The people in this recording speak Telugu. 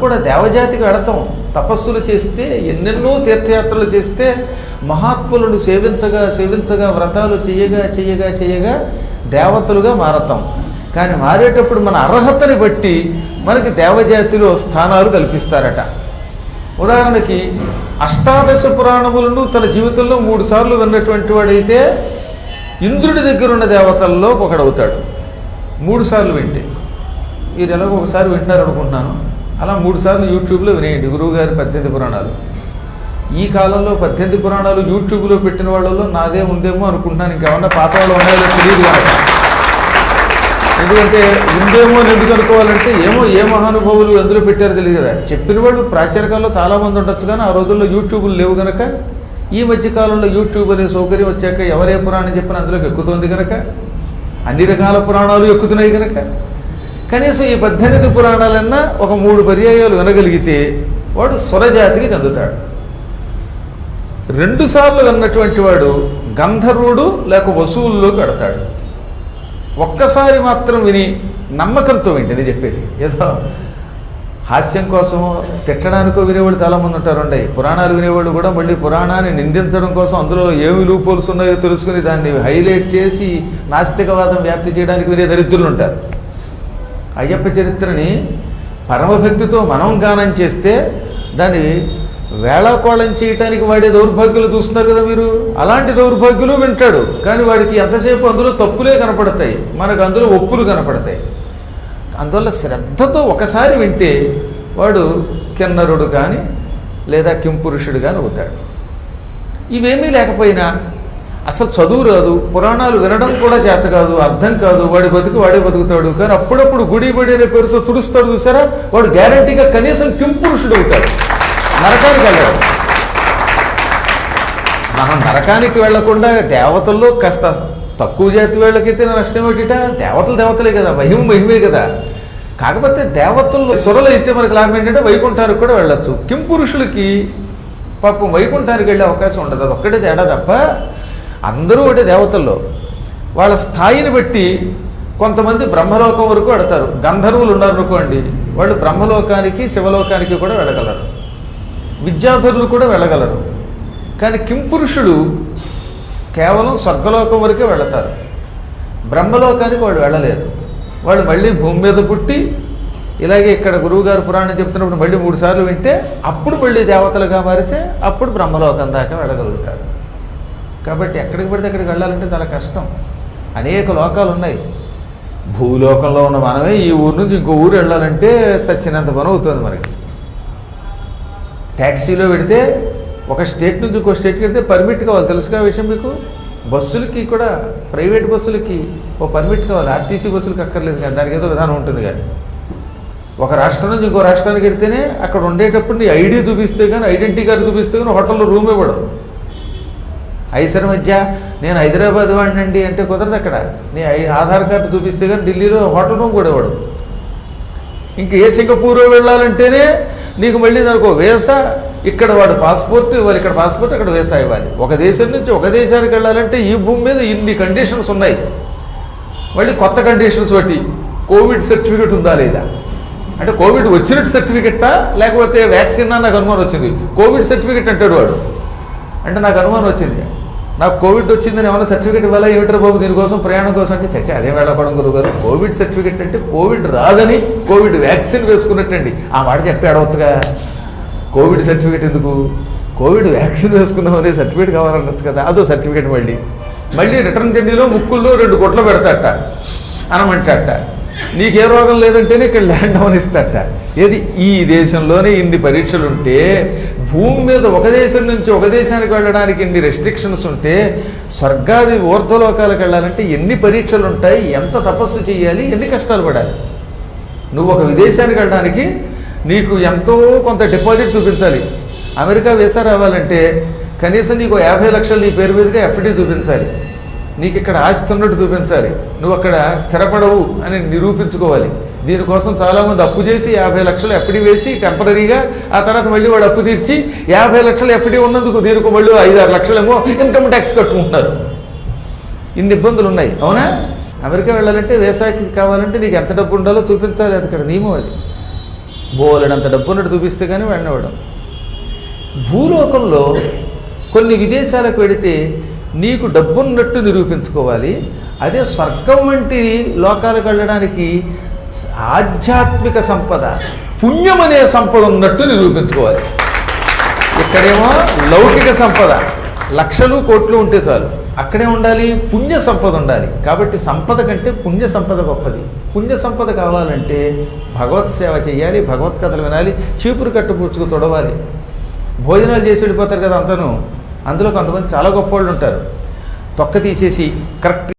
కూడా దేవజాతికి వెళతాం తపస్సులు చేస్తే ఎన్నెన్నో తీర్థయాత్రలు చేస్తే మహాత్ములను సేవించగా సేవించగా వ్రతాలు చేయగా చేయగా చేయగా దేవతలుగా మారతాం. కానీ మారేటప్పుడు మన అర్హతని బట్టి మనకి దేవజాతిలో స్థానాలు కల్పిస్తారట. ఉదాహరణకి అష్టాదశ పురాణములను తన జీవితంలో మూడు సార్లు విన్నటువంటి వాడైతే ఇంద్రుడి దగ్గర ఉన్న దేవతల్లో ఒకడవుతాడు. మూడు సార్లు వింటే. మీరు ఎలాగో ఒకసారి వింటున్నారు అనుకుంటున్నాను అలా మూడు సార్లు యూట్యూబ్లో వినేయండి. గురువుగారి పద్దెనిమిది పురాణాలు. ఈ కాలంలో పద్దెనిమిది పురాణాలు యూట్యూబ్లో పెట్టిన వాళ్ళలో నాదే ఉందేమో అనుకుంటున్నాను. ఇంకేమన్నా పాత వాళ్ళు ఉన్నాయో తెలియదు కనుక. ఎందుకంటే ఉందేమో అని ఎందుకు అనుకోవాలంటే ఏమో ఏ మహానుభావులు ఎందులో పెట్టారో తెలియదు కదా. చెప్పిన వాళ్ళు ప్రాచీన కాలంలో చాలామంది ఉండొచ్చు కానీ ఆ రోజుల్లో యూట్యూబ్లు లేవు కనుక ఈ మధ్య కాలంలో యూట్యూబ్ అనే సౌకర్యం వచ్చాక ఎవరే పురాణం చెప్పినా అందులోకి ఎక్కుతుంది కనుక అన్ని రకాల పురాణాలు ఎక్కుతున్నాయి కనుక కనీసం ఈ పద్దెనిమిది పురాణాలన్నా ఒక మూడు పర్యాయాలు వినగలిగితే వాడు స్వరజాతికి చెందుతాడు. రెండుసార్లు విన్నటువంటి వాడు గంధర్వుడు లేక వసువుల్లోకి పెడతాడు ఒక్కసారి మాత్రం విని నమ్మకంతో వింటని చెప్పేది. ఏదో హాస్యం కోసం తిట్టడానికో వినేవాళ్ళు చాలామంది ఉంటారు ఉండే పురాణాలు వినేవాళ్ళు కూడా మళ్ళీ పురాణాన్ని నిందించడం కోసం అందులో ఏమి లూపోల్స్ ఉన్నాయో తెలుసుకుని దాన్ని హైలైట్ చేసి నాస్తికవాదం వ్యాప్తి చేయడానికి వినే దరిద్రులు ఉంటారు. అయ్యప్ప చరిత్రని పరమభక్తితో మనం గానం చేస్తే దాన్ని వేళాకోళం చేయటానికి వాడే దౌర్భాగ్యులు చూస్తున్నారు కదా మీరు. అలాంటి దౌర్భాగ్యులు వింటాడు. కానీ వాడికి ఎంతసేపు అందులో తప్పులే కనపడతాయి. మనకు అందులో ఒప్పులు కనపడతాయి. అందువల్ల శ్రద్ధతో ఒకసారి వింటే వాడు కిన్నరుడు కానీ లేదా కింపురుషుడు కానీ అవుతాడు. ఇవేమీ లేకపోయినా అసలు చదువు రాదు పురాణాలు వినడం కూడా చేత కాదు అర్థం కాదు వాడి బతుకు వాడే బతుకుతాడు. కానీ అప్పుడప్పుడు గుడి బడి అనే పేరుతో తుడుస్తాడు చూసారా? వాడు గ్యారంటీగా కనీసం కింపురుషుడు అవుతాడు నరకానికి వెళ్ళాడు. మనం నరకానికి వెళ్ళకుండా దేవతల్లో కాస్త తక్కువ జాతి వాళ్ళకైతే నష్టం ఏమిటిట? దేవతలు దేవతలే కదా మహిమ మహిమే కదా. కాకపోతే దేవతల్లో సురలు అయితే మనకు లాభం ఏంటంటే వైకుంఠానికి కూడా వెళ్ళొచ్చు. కింపురుషులకి పాపం వైకుంఠానికి వెళ్ళే అవకాశం ఉండదు. అది ఒక్కటే తేడా తప్ప అందరూ ఒకటి దేవతల్లో. వాళ్ళ స్థాయిని బట్టి కొంతమంది బ్రహ్మలోకం వరకు వెడతారు గంధర్వులు ఉన్నారు అనుకోండి వాళ్ళు బ్రహ్మలోకానికి శివలోకానికి కూడా వెళ్ళగలరు. విద్యాధరులు కూడా వెళ్ళగలరు. కానీ కింపురుషులు కేవలం స్వర్గలోకం వరకే వెళతారు. బ్రహ్మలోకానికి వాళ్ళు వెళ్ళలేరు. వాళ్ళు మళ్ళీ భూమి మీద పుట్టి ఇలాగే ఇక్కడ గురువుగారు పురాణం చెప్తున్నప్పుడు మళ్ళీ మూడు సార్లు వింటే అప్పుడు మళ్ళీ దేవతలుగా మారితే అప్పుడు బ్రహ్మలోకం దాకా వెళ్ళగలుగుతారు. కాబట్టి ఎక్కడికి పడితే అక్కడికి వెళ్ళాలంటే చాలా కష్టం. అనేక లోకాలు ఉన్నాయి. భూలోకంలో ఉన్న మనమే ఈ ఊరు నుంచి ఇంకో ఊరు వెళ్ళాలంటే చచ్చినంత పని అవుతుంది మనకి. ట్యాక్సీలో పెడితే ఒక స్టేట్ నుంచి ఇంకో స్టేట్కి వెళ్తే పర్మిట్ కావాలి. తెలుసుగా విషయం మీకు? బస్సులకి కూడా ప్రైవేట్ బస్సులకి ఓ పర్మిట్ కావాలి. ఆర్టీసీ బస్సులకి అక్కర్లేదు కానీ దానికి ఏదో విధానం ఉంటుంది కానీ. ఒక రాష్ట్రం నుంచి ఇంకో రాష్ట్రానికి వెడితేనే అక్కడ ఉండేటప్పుడు నీ ఐడి చూపిస్తే కానీ ఐడెంటిటీ కార్డు చూపిస్తే కానీ హోటల్లో రూమ్ ఇవ్వడం. ఐసర్ మధ్య నేను హైదరాబాద్ వాడినండి అంటే కుదరదు అక్కడ. నీ ఆధార్ కార్డు చూపిస్తే కానీ ఢిల్లీలో హోటల్ రూమ్ కూడా వాడు ఇంక ఏ సింగపూర్ వెళ్ళాలంటేనే నీకు మళ్ళీ దానికి వేసా. ఇక్కడ వాడు పాస్పోర్ట్ ఇవ్వాలి ఇక్కడ పాస్పోర్ట్ అక్కడ వేసా ఇవ్వాలి. ఒక దేశం నుంచి ఒక దేశానికి వెళ్ళాలంటే ఈ భూమి మీద ఇన్ని కండిషన్స్ ఉన్నాయి. మళ్ళీ కొత్త కండిషన్స్ బట్టి కోవిడ్ సర్టిఫికెట్ ఉందా లేదా? అంటే కోవిడ్ వచ్చినట్టు సర్టిఫికెట్టా లేకపోతే వ్యాక్సిన్ నాకు అనుమానం వచ్చింది. కోవిడ్ సర్టిఫికెట్ అంటాడు వాడు. అంటే నాకు అనుమానం వచ్చింది. నాకు కోవిడ్ వచ్చిందని ఏమైనా సర్టిఫికేట్ ఇవ్వాలా ఏమిటో బాబు దీనికోసం ప్రయాణం కోసం అంటే చచ్చి అదే వేళపడం గురువు గారు కోవిడ్ సర్టిఫికేట్ అంటే కోవిడ్ రాదని కోవిడ్ వ్యాక్సిన్ వేసుకున్నట్టండి. ఆ మాట చెప్పి అడవచ్చుగా కోవిడ్ సర్టిఫికేట్ ఎందుకు? కోవిడ్ వ్యాక్సిన్ వేసుకున్నామనే సర్టిఫికేట్ కావాలనొచ్చు కదా అదో సర్టిఫికేట్ మళ్ళీ. మళ్ళీ రిటర్న్ జర్నీలో ముక్కుల్లో రెండు కొట్లు పెడతాట అనమంటాట నీకే రోగం లేదంటేనే ఇక్కడ ల్యాండ్ అవనిస్తాట ఏది? ఈ దేశంలోనే ఇన్ని పరీక్షలు ఉంటే భూమి మీద ఒక దేశం నుంచి ఒక దేశానికి వెళ్ళడానికి ఇన్ని రెస్ట్రిక్షన్స్ ఉంటే స్వర్గాది ఊర్ధలోకాలకు వెళ్ళాలంటే ఎన్ని పరీక్షలు ఉంటాయి ఎంత తపస్సు చేయాలి? ఎన్ని కష్టాలు పడాలి? నువ్వు ఒక విదేశానికి వెళ్ళడానికి నీకు ఎంతో కొంత డిపాజిట్ చూపించాలి. అమెరికా వీసా రావాలంటే కనీసం నీకు యాభై లక్షలు నీ పేరు మీదుగా ఎఫ్డీ చూపించాలి. నీకు ఇక్కడ ఆస్తి ఉన్నట్టు చూపించాలి. నువ్వు అక్కడ స్థిరపడవు అని నిరూపించుకోవాలి. దీనికోసం చాలామంది అప్పు చేసి యాభై లక్షలు ఎఫ్డి వేసి టెంపరీగా ఆ తర్వాత మళ్ళీ వాడు అప్పు తీర్చి యాభై లక్షలు ఎఫ్డి ఉన్నందుకు దీనికి మళ్ళీ ఐదు ఆరు లక్షలేమో ఇన్కమ్ ట్యాక్స్ కట్టుకుంటున్నారు. ఇన్ని ఇబ్బందులు ఉన్నాయి. అవునా? అమెరికా వెళ్ళాలంటే వేసాకి కావాలంటే నీకు ఎంత డబ్బు ఉండాలో చూపించాలి. అది ఇక్కడ నియమం అది. బోలెడంత డబ్బున్నట్టు చూపిస్తే కానీ వెళ్ళనివ్వడం. భూలోకంలో కొన్ని విదేశాలకు వెడితే నీకు డబ్బున్నట్టు నిరూపించుకోవాలి. అదే స్వర్గం వంటి లోకాలకు వెళ్ళడానికి ఆధ్యాత్మిక సంపద పుణ్యం అనే సంపద ఉన్నట్టు నిరూపించుకోవాలి. ఇక్కడేమో లౌకిక సంపద లక్షలు కోట్లు ఉంటే చాలు. అక్కడే ఉండాలి పుణ్య సంపద ఉండాలి. కాబట్టి సంపద కంటే పుణ్య సంపద గొప్పది. పుణ్య సంపద కావాలంటే భగవత్ సేవ చేయాలి భగవత్ కథలు వినాలి చీపురు కట్టు పుచ్చుకు తొడవాలి. భోజనాలు చేసి వెళ్ళిపోతారు కదా అంతను. అందులో కొంతమంది చాలా గొప్ప వాళ్ళు ఉంటారు. తొక్క తీసేసి కరెక్ట్